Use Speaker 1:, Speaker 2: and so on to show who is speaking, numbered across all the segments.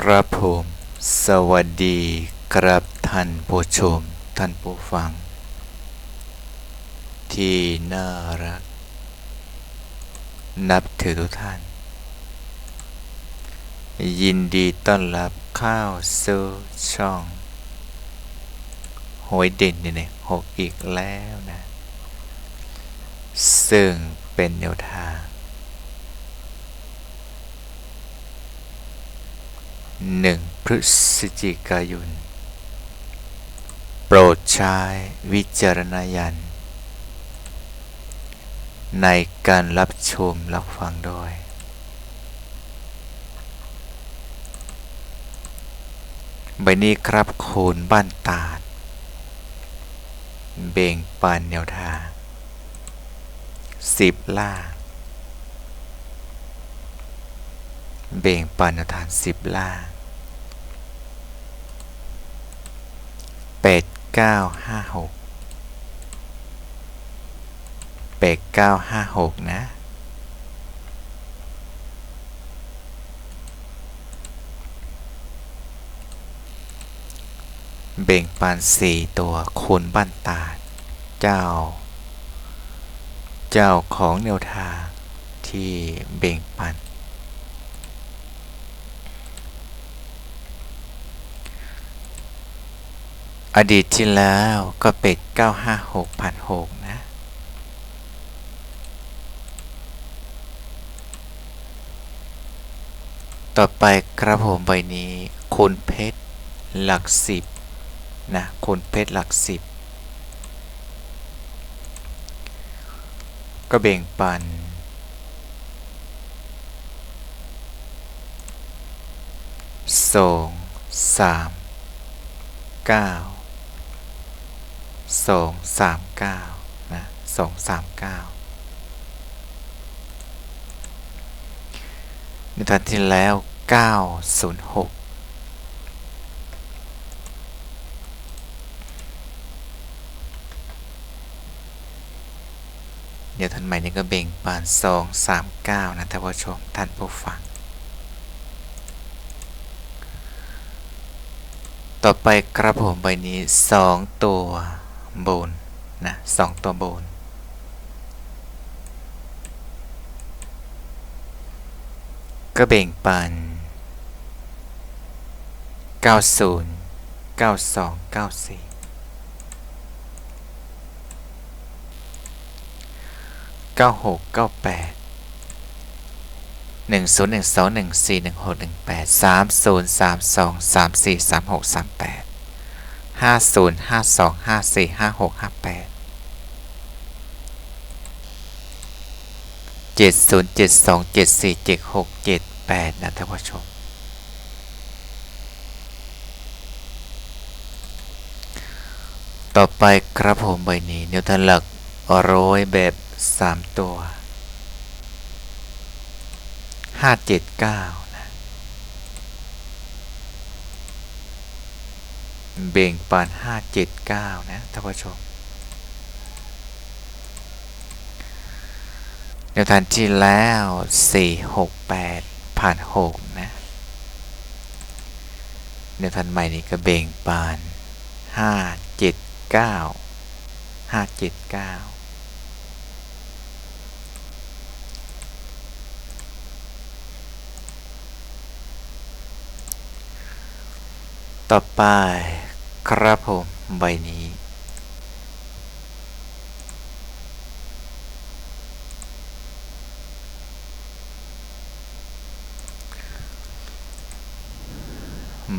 Speaker 1: ครับผม สวัสดีครับท่านผู้ชม ท่านผู้ฟัง ที่น่ารัก นับถือทุกท่าน ยินดีต้อนรับเข้าวสู่ช่องหวยเด่นเนี่ยหกอีกแล้วนะ ซึ่งเป็นแนวทาง 1 พฤศจิกายน โปรดใช้วิจารณญาณในการรับชมรับฟังด้วย ใบนี้ครับโคนบ้านตาด เบ่งปันแนวทางสิบล่า เบ่งปันแนวทางสิบล่าแปดเก้าห้าหกแปดเก้าห้าหกนะเบ่งปานสี่ตัวคนบ้านตาด เจ้า เจ้าของแนวทางที่เบ่งปัน อดีตที่แล้วก็เป็ด 956ผ่าน6นะ ต่อไปครับผมใบนี้คนเพชรหลักสิบนะคนเพชรหลักสิบก็เบ่งปัน สองสามเก้า สองสามเก้านะสองสามเก้าในทันที่แล้วเก้าศูนย์หกเดี๋ยวท่านใหม่นี้ก็เบ่งปานสองสามเก้านะท่านผู้ชมท่านผู้ฟัง ต่อไปครับผมใบนี้สองตัว โบนนะสองตัวโบนก็เบ่งปัน 90 92 94 96 98 10 12 14 16 18 30 32 34 36 38 ห้าศูนย์ห้าสองห้าสี่ห้าหกห้าแปดเจ็ดศูนย์เจ็ดสองเจ็ดสี่เจ็ดหกเจ็ดแปดนะท่านผู้ชมต่อไปครับผมใบนี้นิวทันหลักร้อยแบบ 3 ตัว 579 เบ่งปานห้าเจ็ดเก้านะท่านผู้ชมแนวทางที่แล้วสี่หกแปดผ่านหกนะแนวทางใหม่นี้ก็เบ่งปานห้าเจ็ดเก้าห้าเจ็ดเก้าต่อไป ครับผมใบนี้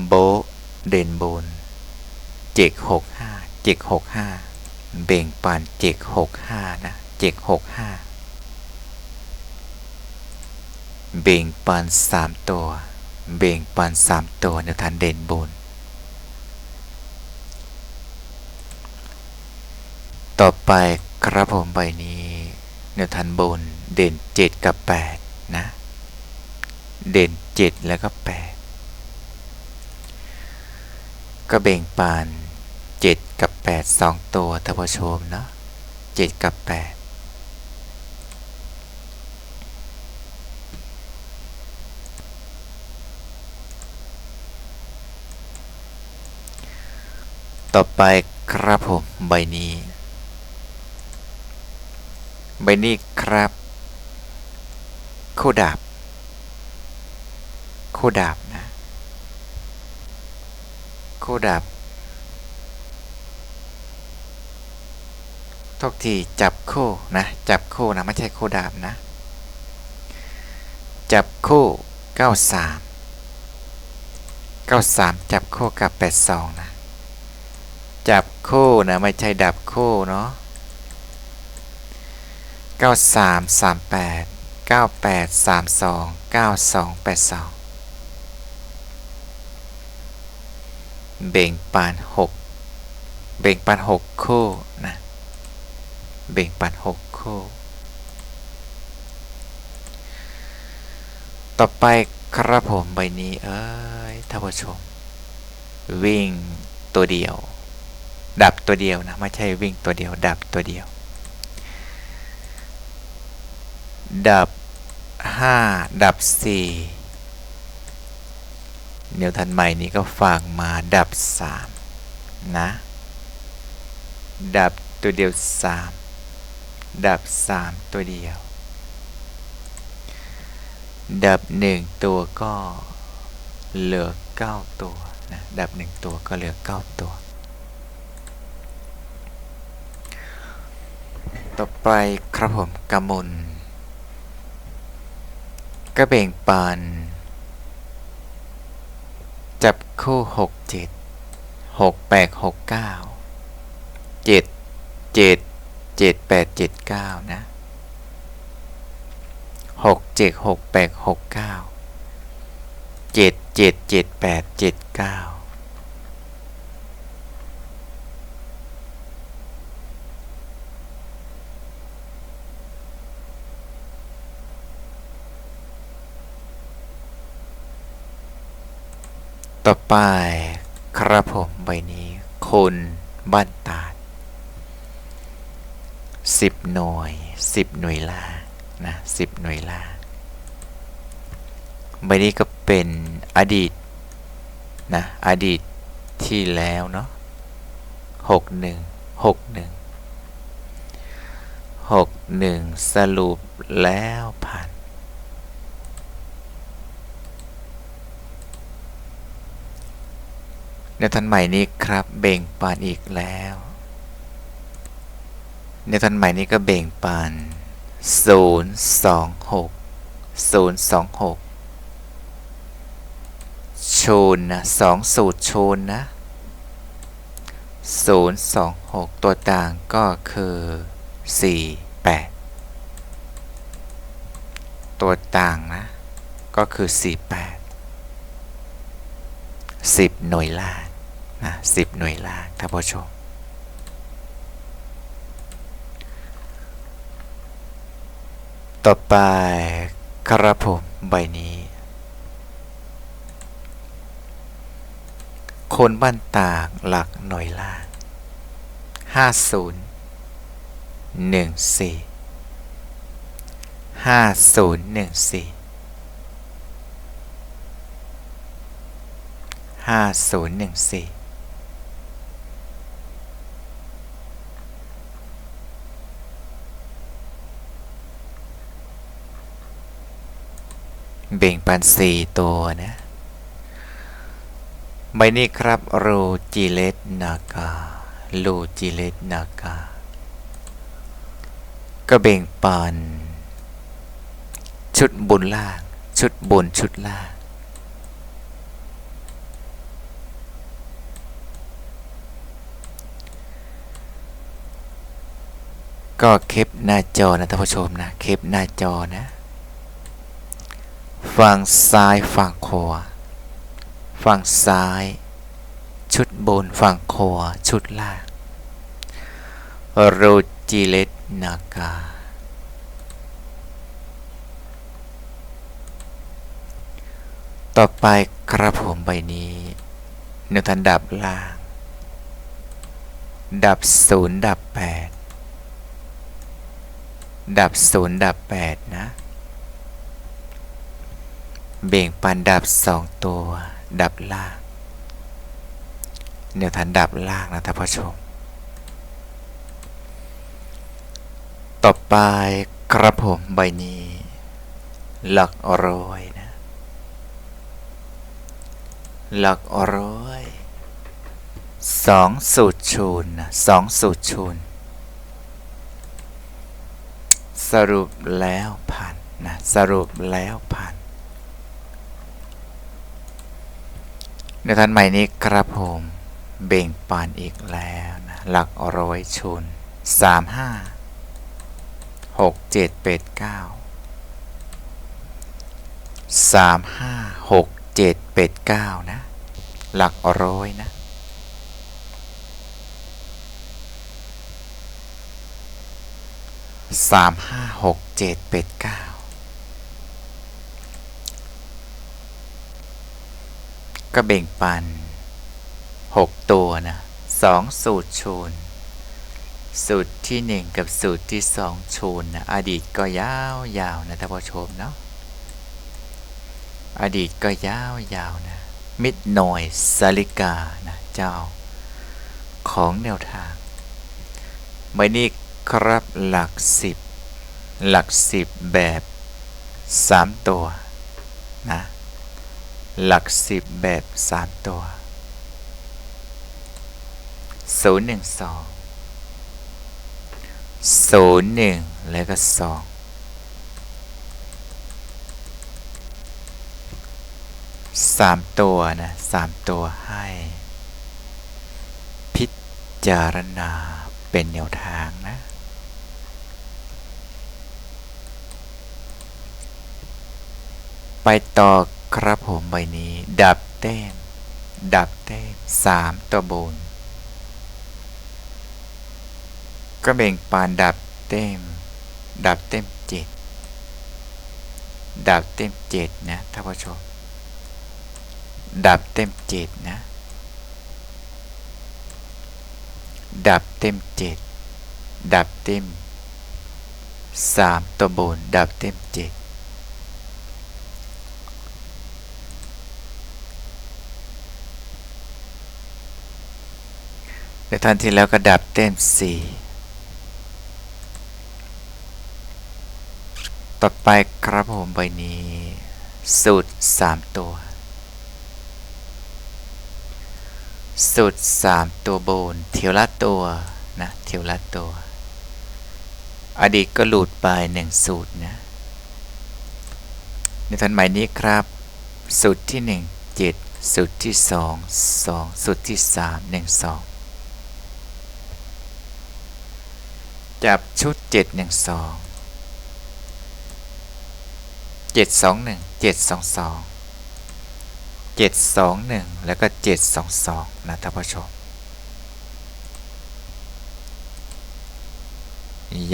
Speaker 1: โบเด่นบนเจกหกห้าเจกหกห้าเบ่งปานเจกหกห้านะเจกหกห้าเบ่งปานสามตัว เบ่งปานสามตัวในทันเด่นบน ต่อไปครับผมใบนี้เนวทันบนเด่น 7 กับ 8 นะ เด่น 7 แล้วก็ 8 ก็เบ่งปาน 7 กับ 8 2 ตัวท่านผู้ชมเนาะ7 กับ 8ต่อไปครับผมใบนี้ ใบนี้ครับคู่ดาบคู่ดาบนะคู่ดาบทุกทีจับคู่นะจับคู่นะไม่ใช่คู่ดาบนะ จับคู่ 93 93 จับคู่กับ 82 นะ จับคู่นะไม่ใช่ดับคู่เนาะ 93 38 98 32 92 82 เบ่งปาน 6 เบ่งปาน 6 คู่นะ เบ่งปาน 6 คู่ ต่อไปครับผมใบนี้ เอ้ยท่านผู้ชม วิ่งตัวเดียว ดับตัวเดียวนะ ไม่ใช่วิ่งตัวเดียว ดับตัวเดียว ดับ 5 ดับ 4 เดี๋ยวทันใหม่นี้ก็ฝากมาดับ 3 นะ ดับตัวเดียว 3 ดับ 3 ตัวเดียว ดับ 1 ตัวก็เหลือ 9 ตัวนะดับ 1 ตัวก็เหลือ 9 ตัว ต่อไปครับผมกำมล ก็เบ่งปานจับคู่หกเจ็ดหกแปดหกเก้าเจ็ดเจ็ดเจ็ดแปดเจ็ดเก้านะหกเจ็ดหกแปดหกเก้าเจ็ดเจ็ดเจ็ดแปดเจ็ดเก้า ต่อไปครับผมใบนี้คนบ้านตาดสิบหน่วยสิบหน่วยลานะสิบหน่วยลาใบนี้ก็เป็นอดีตนะอดีตที่แล้วเนาะหกหนึ่งหกหนึ่งหกหนึ่งสรุปแล้วผ่าน ในทันใหม่นี้ครับเบ่งปานอีกแล้ว ในทันใหม่นี้ก็เบ่งปาน026 026 ชูนนะสองสูตรชูนนะ 026 ตัวต่างก็คือ 48 ตัวต่างนะ ก็คือ 48 10 หน่วยล่าง นะ10 หน่วยล่างท่านผู้ชม ต่อไปครับผมใบนี้ คนบ้านตากหลักหน่วยล่าง 50 14 5014 5014 เบ่งปันสี่ตัวนะใบนี้ครับโรจิเลตนากาโลจิเลตนากาก็เบ่งปันชุดบนล่าง ชุดบนชุดล่าง ก็เคปหน้าจอนะท่านผู้ชมนะ เคปหน้าจอนะ ฝั่งซ้ายฝั่งขวาฝั่งซ้าย ชุดบนฝั่งขวาชุดล่างโรจิเลตนากาต่อไปกระผมใบนี้หนึ่งทันดับล่าง ดับศูนย์ดับแปดดับศูนย์ดับแปดนะ เบ่งปันดับสองตัว ดับล่างแนวทางดับล่างนะท่านผู้ชม ต่อไปกระผมใบนี้ หลักอร้อยนะ หลักอร้อยสองสูตรชูนนะสองสูตรชูนสรุปแล้วผ่านนะ สรุปแล้วผ่าน ในท่านใหม่นี้ครับผมเบ่งปานอีกแล้วนะหลักร้อยชุนสามห้าหกเจ็ดเป็ดเก้าสามห้าหกเจ็ดเป็ดเก้านะ หลักร้อยนะสามห้าหกเจ็ดเป็ดเก้า ก็เบ่งปันหกตัวนะสองสูตรชูนสูตรที่หนึ่งกับสูตรที่สองชูนนะอดีตก็ยาวยาวนะท่านผู้ชมเนาะอดีตก็ยาวยาวนะ มิดหน่อยสาลิกานะเจ้า ของแนวทางไม่นี้ครับหลักสิบหลักสิบแบบสามตัวนะ หลักสิบแบบสามตัวศูนย์หนึ่งสองศูนย์หนึ่งแล้วก็สองสามตัวนะสามตัวให้ พิจารณาเป็นแนวทางนะไปต่อ ครับผมใบนี้ ดับแต้ม ดับแต้มสามตัวบน ก็เบ่งปานดับเต็มดับเต็มเจ็ดดับเต็มเจ็ดนะท่านผู้ชม ดับเต็มเจ็ดนะ ดับเต็มเจ็ดดับเต็มสามตัวบน ดับเต็มเจ็ด ในท่านที่แล้วก็ดับเต็ม 4 ต่อไปครับผมใบนี้ สูตร 3 ตัว สูตร 3 ตัวโบนเทียวละตัวนะเทียวละตัว อดีตก็หลุดไป 1 สูตรนะในทันใหม่นี้ครับ สูตรที่ 1 7สูตรที่ 2 2 สูตรที่ 3 1 2 ดสองสองเจ็ดสองหนึ่งแล้วก็เจ็ดสองสองนะท่านผู้ชม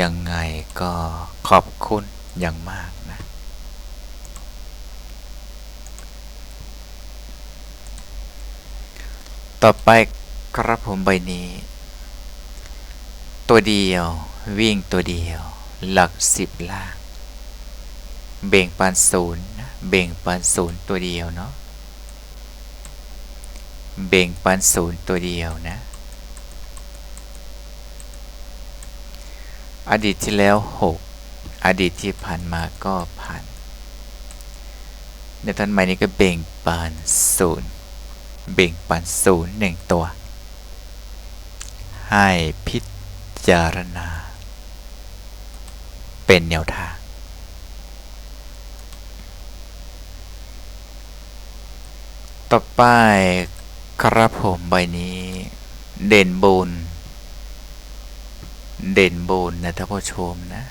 Speaker 1: ยังไงก็ขอบคุณอย่างมากนะ ต่อไปกระผมใบนี้ ตัวเดียว วิ่งตัวเดียว หลักสิบล่าง เบ่งปานศูนย์เบ่งปานศูนย์ตัวเดียวเนาะเบ่งปานศูนย์ตัวเดียวนะ อดีตที่แล้วหกอดีตที่ผ่านมาก็ผ่านในท่านใหม่นี้ก็เบ่งปานศูนย์เบ่งปานศูนย์หนึ่งตัว ให้พิจารณา เป็นแนวทาง ต่อไปครับผมใบนี้ เด่นบุญเด่นบุญนะท่านผู้ชมนะ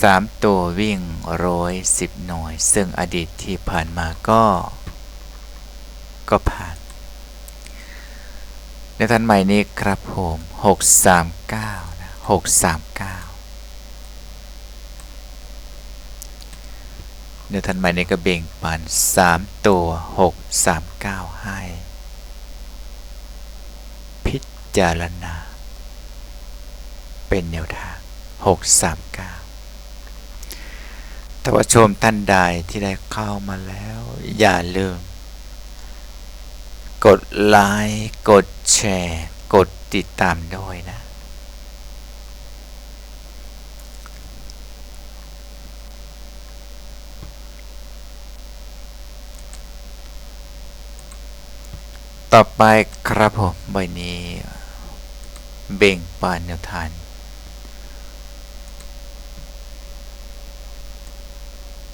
Speaker 1: สามตัววิ่งร้อยสิบหน่วย ซึ่งอดีตที่ผ่านมาก็ ก็ผ่าน ในทันใหม่นี้ครับผมห กสามเก้านะหกสามเก้านทันใหม่นี้ก็เบ่งปันสามตัวหกสามเก้าให้ พิจารณา เป็นแนวทางหกสามเก้าท่านผู้ชมท่านใดที่ได้เข้ามาแล้ว อย่าลืม กดไลค์ กดแชร์ กดติดตามด้วยนะ ต่อไปครับผมใบนี้เบ่งปานแนวทาน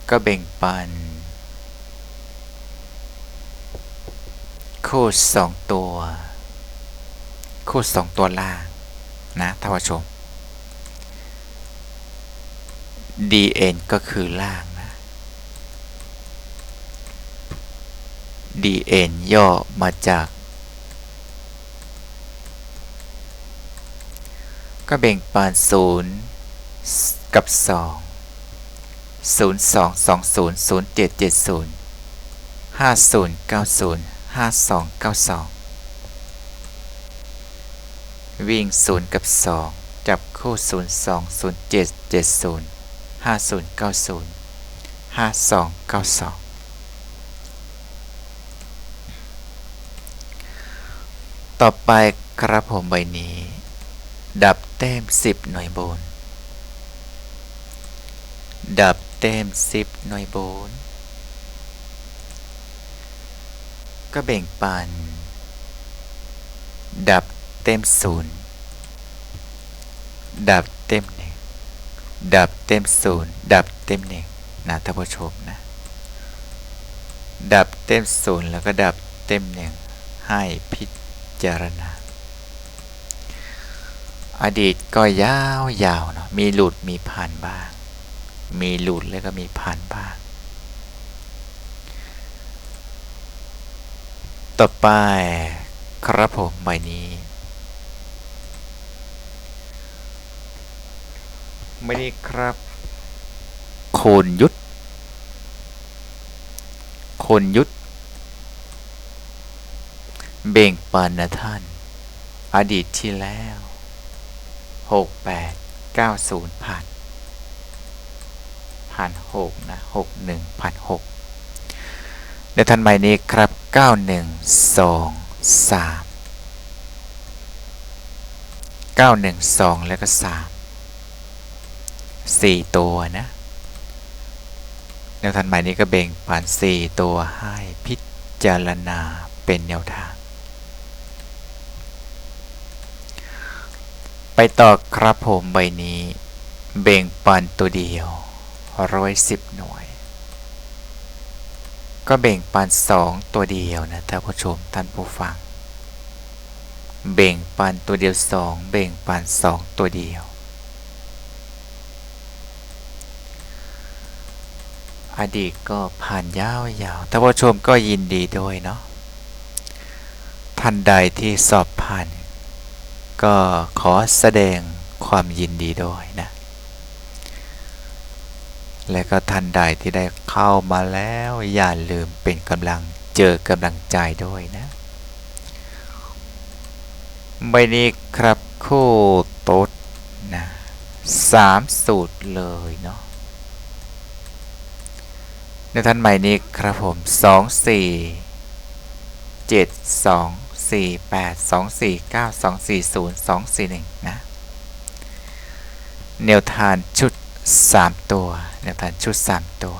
Speaker 1: ก็เบ่งปันคู่สองตัวคู่สองตัวล่าง นะท่านผู้ชม dn ก็คือล่าง dn ย่อมาจาก ก็แบ่งปาน 0 กับ 2 0220 0770 5090 5292 วิ่ง 0 กับ 2 จับคู่ 02 0770 5090 5292 ต่อไปครับผมใบนี้ ดับแต้มสิบหน่วยบน ดับแต้มสิบหน่วยบน ก็แบ่งปัน ดับเต็มศูนย์ดับเต็มหนึ่งดับเต็มศูนย์ดับเต็มหนึ่งนะท่านผู้ชมนะ ดับเต็มศูนย์แล้วก็ดับเต็มหนึ่งให้พิจารณา อดีตก็ยาวยาวเนาะมีหลุดมีผ่านบ้าง มีหลุดแล้วก็มีผ่านบ้าง ต่อไปครับผมใบนี้ไม่ได้ครับ โคนยุทธโคนยุทธ เบ่งปานนะท่าน อดีตที่แล้วหกแปดเก้าศูนย์ผ่านผ่านหกนะหกหนึ่งผ่านหกในทันใหม่นี้ครับเก้าหนึ่งสองสามเก้าหนึ่งสองแล้วก็สามสี่ตัวนะแนวทันใหม่นี้ก็เบ่งผ่านสี่ตัวให้พิจารณาเป็นแนวทาง ไปต่อครับผมใบนี้ เบ่งปันตัวเดียวร้อยสิบหน่วย ก็เบ่งปันสองตัวเดียวนะท่านผู้ชมท่านผู้ฟัง เบ่งปันตัวเดียวสองเบ่งปันสองตัวเดียว อดีตก็ผ่านยาวๆท่านผู้ชมก็ยินดีด้วยเนาะท่านใดที่สอบผ่าน ก็ขอแสดงความยินดีด้วยนะ และก็ท่านใดที่ได้เข้ามาแล้วอย่าลืมเป็นกำลังเจอกำลังใจด้วยนะใบนี้ครับคู่โต๊ดนะสามสูตรเลยเนาะในท่านใหม่นี้ครับผมสองสี่เจ็ดสองสี่แปดสอง สี่เก้าสองสี่ศูนย์สองสี่หนึ่งนะแนวทานชุดสามตัวแนวทานชุดสามตัว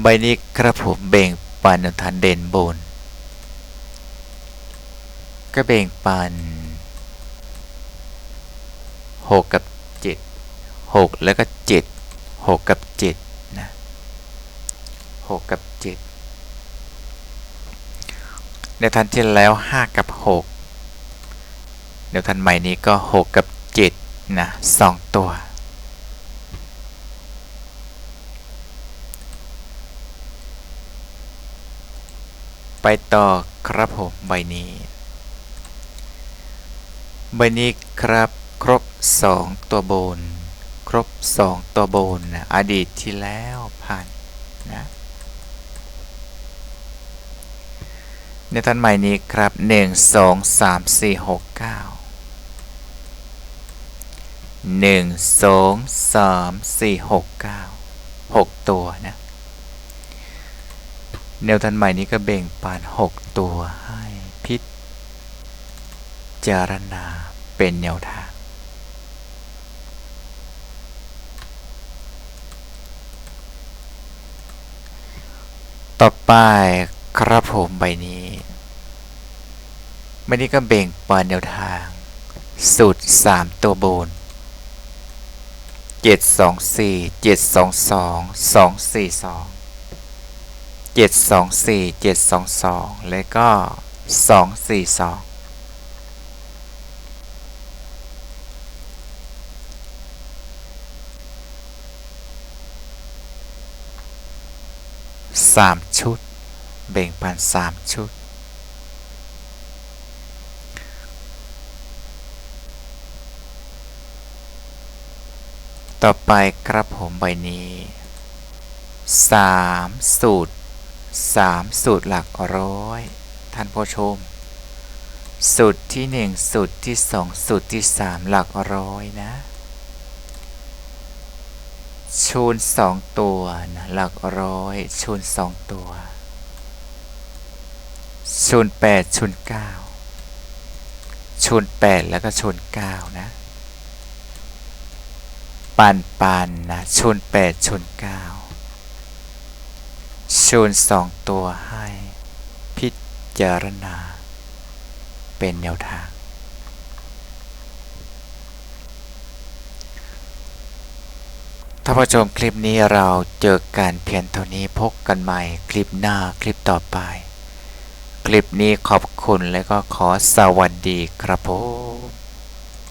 Speaker 1: ใบนี้ครับผมเบ่งปันแนวทานเด่นบนก็เบ่งปันหกกับเจ็ดหกแล้วก็เจ็ดหกกับเจ็ดนะหกกับ เจ็ดในทันที่แล้วห้ากับหกเดี๋ยวทันใหม่นี้ก็หกกับเจ็ดนะสองตัว ไปต่อครับผมใบนี้ ใบนี้ครับครบสองตัวบน ครบสองตัวบนนะอดีตที่แล้วผ่านนะ ในท่านใหม่นี้ครับหนึ่งสองสามสี่หกเก้าหนึ่งสองสามสี่หกเก้าหกตัวนะแนวทันใหม่นี้ก็เบ่งปานหกตัวให้พิจารณาเป็นแนวทางต่อไปครับผมใบนี้ ใบนี้ก็เบ่งปานแนวทาง สูตรสามตัวบนเจ็ดสองสี่เจ็ดสองสองสองสี่สองเจ็ดสองสี่เจ็ดสองสองแล้วก็สองสี่สองสามชุด เบ่งปันสามชุด ต่อไปครับผมใบนี้สามสูตรสามสูตรหลักร้อย ท่านผู้ชม สูตรที่หนึ่งสูตรที่สองสูตรที่สามหลักร้อยนะ ชูนสองตัวนะหลักร้อย ชูนสองตัว ชูนแปดชูนเก้าชูนแปดแล้วก็ชูนเก้านะ ปันปันนะชูนแปดชูนเก้าชูนสองตัวให้ พิจารณา เป็นแนวทางท่านผู้ชมคลิปนี้เราเจอกันเพียงเท่านี้พบกันใหม่คลิปหน้าคลิปต่อไป คลิปนี้ขอบคุณและก็ขอสวัสดีครับผม